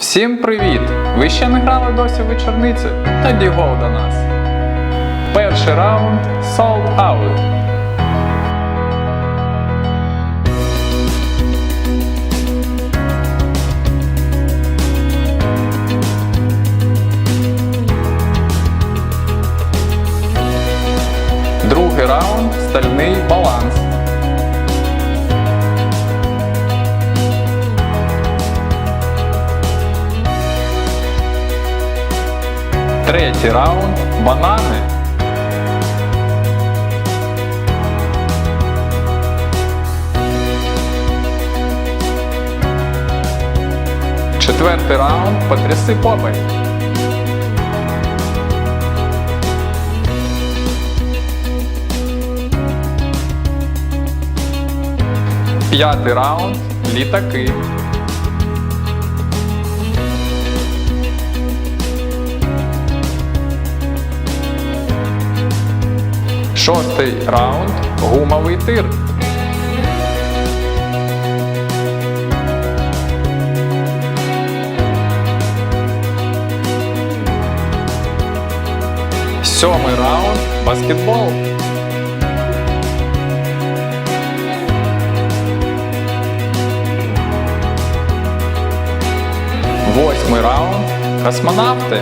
Всім привіт! Ви ще не грали досі в вечорниці? Тоді гол до нас. Перший раунд Sold Out. Другий раунд Стальний баланс. Третій раунд банани. Четвертий раунд потряси попи. П'ятий раунд літаки. Шостий раунд гумовий тир. Сьомий раунд баскетбол. Восьмий раунд космонавти.